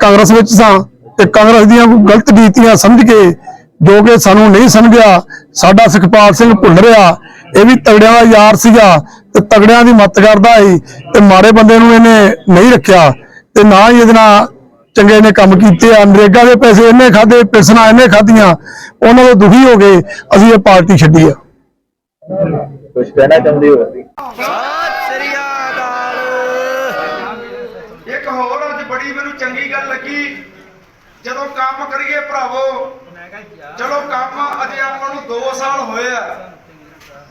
ਕਾਂਗਰਸ ਵਿੱਚ ਸਾਂ ਤੇ ਕਾਂਗਰਸ ਦੀਆਂ ਗਲਤ ਨੀਤੀਆਂ ਸਮਝ ਕੇ ਜੋ ਕਿ ਸਾਨੂੰ ਨਹੀਂ ਸਮਝਿਆ, ਸਾਡਾ ਸੁਖਪਾਲ ਸਿੰਘ ਭੁੱਲ ਰਿਹਾ, ਇਹ ਵੀ ਤਗੜਿਆਂ ਦਾ ਯਾਰ ਸੀਗਾ ਤੇ ਤਗੜਿਆਂ ਦੀ ਮੱਤ ਕਰਦਾ ਸੀ ਤੇ ਮਾੜੇ ਬੰਦੇ ਨੂੰ ਇਹਨੇ ਨਹੀਂ ਰੱਖਿਆ ਤੇ ਨਾ ਹੀ ਇਹਦੇ ਨਾਲ ਚੰਗੇ ਨੇ ਕੰਮ ਕੀਤੇ ਆ। ਨਰੇਗਾ ਦੇ ਪੈਸੇ ਇਹਨੇ ਖਾਦੇ ਪਿਲਸਣਾ ਇਹਨੇ ਖਾਧੀਆਂ, ਉਹਨਾਂ ਤੋਂ ਦੁਖੀ ਹੋ ਗਏ, ਅਸੀਂ ਇਹ ਪਾਰਟੀ ਛੱਡੀ ਆ। ਕੁਝ ਕਹਿਣਾ ਚਾਹੁੰਦੇ ਹੋ? ਇੱਕ ਬੜੀ ਮੈਨੂੰ ਚੰਗੀ ਗੱਲ ਲੱਗੀ। ਜਦੋਂ ਕੰਮ ਕਰੀਏ ਭਰਾਵੋ ਚਲੋ ਕੰਮ ਅਜੇ ਆਪਾਂ ਨੂੰ 2 ਸਾਲ ਹੋਏ ਆ।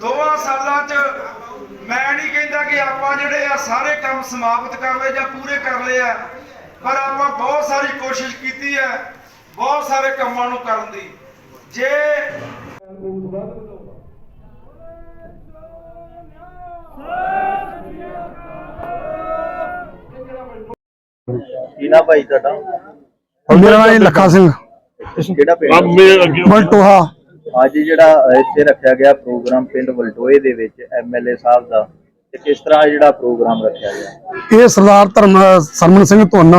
ਦੋਵਾਂ ਸਾਲਾਂ 'ਚ ਮੈਂ ਨਹੀਂ ਕਹਿੰਦਾ ਕਿ ਆਪਾਂ ਜਿਹੜੇ ਆ ਸਾਰੇ ਕੰਮ ਸਮਾਪਤ ਕਰ ਲਏ ਜਾਂ ਪੂਰੇ ਕਰ ਲਏ ਆ, ਪਰ ਆਪਾਂ ਬਹੁਤ ਸਾਰੀ ਕੋਸ਼ਿਸ਼ ਕੀਤੀ ਹੈ, ਬਹੁਤ ਸਾਰੇ ਕੰਮਾਂ ਨੂੰ ਕਰਨ ਦੀ। ਜੇ ਕੀ ਨਾ ਭਾਈ ਤੁਹਾਡਾ? ਮੇਰਾ ਨਾਮ ਜੀ ਲੱਖਾ ਸਿੰਘ। ਕਿਹੜਾ ਪਿੰਡ ਬਲਟੋਹਾ। ਅੱਜ ਜਿਹੜਾ ਇੱਥੇ ਰੱਖਿਆ ਗਿਆ ਪ੍ਰੋਗਰਾਮ ਪਿੰਡ ਵਲਟੋਏ ਦੇ ਵਿੱਚ ਐਮਐਲਏ ਸਾਹਿਬ ਦਾ ਤੇ ਕਿਸ ਤਰ੍ਹਾਂ ਇਹ ਜਿਹੜਾ ਪ੍ਰੋਗਰਾਮ ਰੱਖਿਆ ਗਿਆ? ਇਹ ਸਰਦਾਰ ਧਰਮ ਸਰਮਨ ਸਿੰਘ ਧੁੰਨ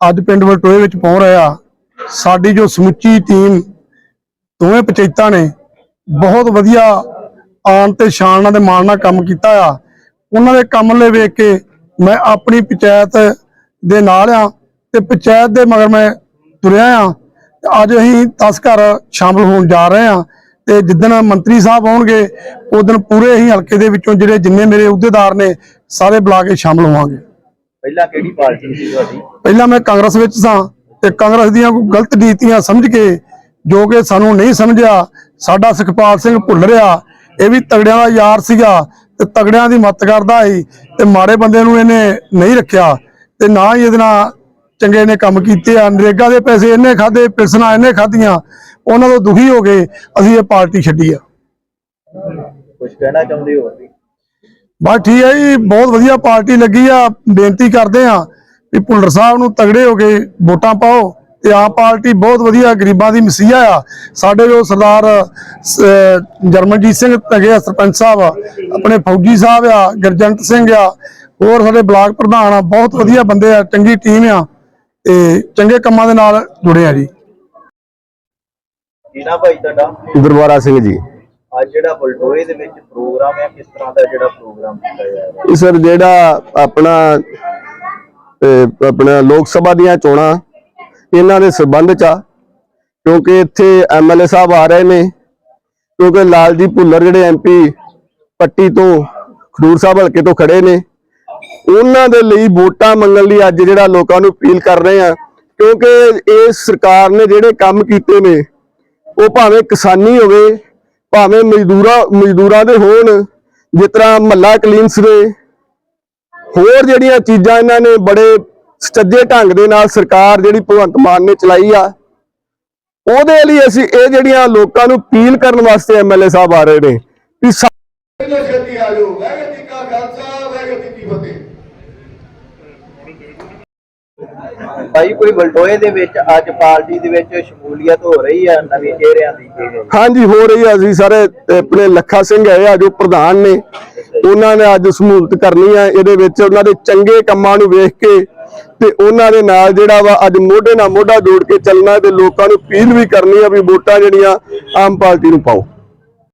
ਅੱਜ ਪਿੰਡ ਵਲਟੋਏ ਵਿੱਚ ਪਹੁੰਚ ਰਿਹਾ। ਸਾਡੀ ਜੋ ਸਮੁੱਚੀ ਟੀਮ ਦੋਵੇਂ ਪੰਚਾਇਤਾਂ ਨੇ ਬਹੁਤ ਵਧੀਆ ਆਣ ਤੇ ਸ਼ਾਨ ਨਾਲ ਤੇ ਮਾਣ ਨਾਲ ਕੰਮ ਕੀਤਾ ਆ। ਉਹਨਾਂ ਦੇ ਕੰਮ ਲੈ ਵੇਖ ਕੇ ਮੈਂ ਆਪਣੀ ਪੰਚਾਇਤ ਦੇ ਨਾਲ ਆ ਤੇ ਪੰਚਾਇਤ ਦੇ ਮਗਰ ਮੈਂ ਤੁਰਿਆ ਆ। ਅੱਜ ਅਸੀਂ 10 ਘਰ ਸ਼ਾਮਲ ਹੋਣ ਜਾ ਰਹੇ ਆ। ਤੇ ਜਿੱਦਣ ਮੰਤਰੀ ਸਾਹਿਬ ਆਉਣਗੇ ਉਦੋਂ ਪੂਰੇ ਹੀ ਹਲਕੇ ਦੇ ਵਿੱਚੋਂ ਜਿਹੜੇ ਜਿੰਨੇ ਮੇਰੇ ਅਹੁਦੇਦਾਰ ਨੇ ਸਾਰੇ ਬੁਲਾ ਕੇ ਸ਼ਾਮਲ ਹੋਵਾਂਗੇ। ਪਹਿਲਾਂ ਕਿਹੜੀ ਪਾਰਟੀ ਸੀ ਤੁਹਾਡੀ? ਪਹਿਲਾਂ ਮੈਂ ਕਾਂਗਰਸ ਵਿੱਚ ਸਾਂ ਤੇ ਕਾਂਗਰਸ ਦੀਆਂ ਕੋਈ ਗਲਤ ਨੀਤੀਆਂ ਸਮਝ ਕੇ ਜੋ ਕਿ ਸਾਨੂੰ ਨਹੀਂ ਸਮਝਿਆ ਸਾਡਾ ਸੁਖਪਾਲ ਸਿੰਘ ਭੁੱਲ ਰਿਹਾ ਇਹ ਵੀ ਤਗੜਿਆਂ ਦਾ ਯਾਰ ਸੀਗਾ ਤੇ ਤਗੜਿਆਂ ਦੀ ਮੱਤ ਕਰਦਾ ਸੀ ਤੇ ਮਾੜੇ ਬੰਦੇ ਨੂੰ ਇਹਨੇ ਨਹੀਂ ਰੱਖਿਆ। ਤੇ ਨਾ ਹੀ ਇਹਦੇ ਨਾਲ ਚੰਗੇ ਨੇ ਕੰਮ ਕੀਤੇ ਆ ਨਰੇਗਾ ਦੇ ਪੈਸੇ ਇਹਨੇ ਖਾਦੇ ਪਿਲਸਣਾ ਇਹਨੇ ਖਾਧੀਆਂ ਉਹਨਾਂ ਤੋਂ ਦੁਖੀ ਹੋ ਗਏ ਅਸੀਂ ਇਹ ਪਾਰਟੀ ਛੱਡੀ ਆ। ਕੁਝ ਕਹਿਣਾ ਚਾਹੁੰਦੇ ਹੋ ਬਸ ਠੀਕ ਹੈ ਜੀ ਬਹੁਤ ਵਧੀਆ ਪਾਰਟੀ ਲੱਗੀ ਆ ਬੇਨਤੀ ਕਰਦੇ ਆ ਵੀ ਭੁੱਲਰ ਸਾਹਿਬ ਨੂੰ ਤਗੜੇ ਹੋ ਕੇ ਵੋਟਾਂ ਪਾਓ ਤੇ ਆਪ ਪਾਰਟੀ ਬਹੁਤ ਵਧੀਆ ਗਰੀਬਾਂ ਦੀ ਮਸੀਹਾ ਆ। ਸਾਡੇ ਜੋ ਸਰਦਾਰ ਜਰਮਨਜੀਤ ਸਿੰਘ ਤਗੇ ਆ ਸਰਪੰਚ ਸਾਹਿਬ ਆ, ਆਪਣੇ ਫੌਜੀ ਸਾਹਿਬ ਆ ਗਰਜੰਟ ਸਿੰਘ ਆ ਹੋਰ ਸਾਡੇ ਬਲਾਕ ਪ੍ਰਧਾਨ ਆ ਬਹੁਤ ਵਧੀਆ ਬੰਦੇ ਆ ਚੰਗੀ ਟੀਮ ਆ ਤੇ ਚੰਗੇ ਕੰਮਾਂ ਦੇ ਨਾਲ ਜੁੜੇ ਆ ਜੀ। ਕੀ ਨਾ ਭਾਈ ਤੁਹਾਡਾ? ਗੁਰਵਾਰਾ ਸਿੰਘ ਜੀ। ਅੱਜ ਜਿਹੜਾ ਵਲਟੋਏ ਦੇ ਵਿੱਚ ਪ੍ਰੋਗਰਾਮ ਹੈ ਕਿਸ ਤਰ੍ਹਾਂ ਦਾ ਜਿਹੜਾ ਪ੍ਰੋਗਰਾਮ ਕੀਤਾ ਜਾ ਰਿਹਾ? ਇਹ ਸਰ ਜਿਹੜਾ ਆਪਣਾ ਆਪਣਾ ਲੋਕ ਸਭਾ ਦੀਆਂ ਚੋਣਾਂ ਇਹਨਾਂ ਦੇ ਸਬੰਧ ਚ ਆ ਕਿਉਂਕਿ ਇੱਥੇ ਐਮਐਲਏ ਸਾਹਿਬ ਆ ਰਹੇ ਨੇ ਕਿਉਂਕਿ ਲਾਲਜੀਤ ਭੁੱਲਰ ਜਿਹੜੇ ਐਮਪੀ ਪੱਟੀ ਤੋਂ ਖਡੂਰ ਸਾਹਿਬ ਹਲਕੇ ਤੋਂ ਖੜੇ ਨੇ ਉਹਨਾਂ ਦੇ ਲਈ ਵੋਟਾਂ ਮੰਗਣ ਲਈ ਅੱਜ ਜਿਹੜਾ ਲੋਕਾਂ ਨੂੰ ਅਪੀਲ ਕਰ ਰਹੇ ਆ ਕਿਉਂਕਿ ਇਸ ਸਰਕਾਰ ਨੇ ਜਿਹੜੇ ਕੰਮ ਕੀਤੇ ਨੇ, ਉਹ ਭਾਵੇਂ ਕਿਸਾਨੀ ਹੋਵੇ, ਭਾਵੇਂ ਮਜ਼ਦੂਰਾਂ ਮਜ਼ਦੂਰਾਂ ਦੇ ਹੋਣ, ਜਿਸ ਤਰ੍ਹਾਂ ਮੱਲਾ ਕਲੀਨਸ ਦੇ, ਹੋਰ ਜਿਹੜੀਆਂ ਚੀਜ਼ਾਂ ਇਹਨਾਂ ਨੇ ਬੜੇ ਸੱਜੇ ਢੰਗ ਦੇ ਨਾਲ ਸਰਕਾਰ ਜਿਹੜੀ ਭਗਵੰਤ ਮਾਨ ਨੇ ਚਲਾਈ ਆ, ਉਹਦੇ ਲਈ ਅਸੀਂ ਇਹ ਜਿਹੜੀਆਂ ਲੋਕਾਂ ਨੂੰ ਅਪੀਲ ਕਰਨ ਵਾਸਤੇ ਐਮਐਲਏ ਸਾਹਿਬ ਆ ਰਹੇ ਨੇ ਕਿ ਸਾ- ਜੋ ਆ ਜਾਓ ਵਾਹਿਗੁਰੂ ਕਾ ਖਾਲਸਾ, ਵਾਹਿਗੁਰੂ ਕੀ ਭਾਈ, ਕੋਈ ਵਲਟੋਏ ਦੇ ਵਿੱਚ ਅੱਜ ਪਾਰਟੀ ਦੇ ਵਿੱਚ ਸ਼ਮੂਲੀਅਤ ਹੋ ਰਹੀ ਹੈ ਨਵੇਂ ਚਿਹਰਿਆਂ ਦੀ? ਹਾਂਜੀ, ਹੋ ਰਹੀ ਆ ਅਸੀਂ ਸਾਰੇ ਆਪਣੇ ਲੱਖਾ ਸਿੰਘ ਹੈ ਆ, ਜੋ ਪ੍ਰਧਾਨ ਨੇ। ਉਹਨਾਂ ਨੇ ਅੱਜ ਸਮੂਲਤ ਕਰਨੀ ਆ। ਇਹਦੇ ਵਿੱਚ ਉਹਨਾਂ ਦੇ ਚੰਗੇ ਕੰਮਾਂ ਨੂੰ ਵੇਖ ਕੇ ਤੇ ਉਹਨਾਂ ਦੇ ਨਾਲ ਜਿਹੜਾ ਵਾ ਅੱਜ ਮੋਢੇ ਨਾਲ ਮੋਢਾ ਜੋੜ ਕੇ ਚੱਲਣਾ ਤੇ ਲੋਕਾਂ ਨੂੰ ਅਪੀਲ ਵੀ ਕਰਨੀ ਆ ਵੀ ਵੋਟਾਂ ਜਿਹੜੀਆਂ ਆਮ ਪਾਰਟੀ ਨੂੰ ਪਾਓ।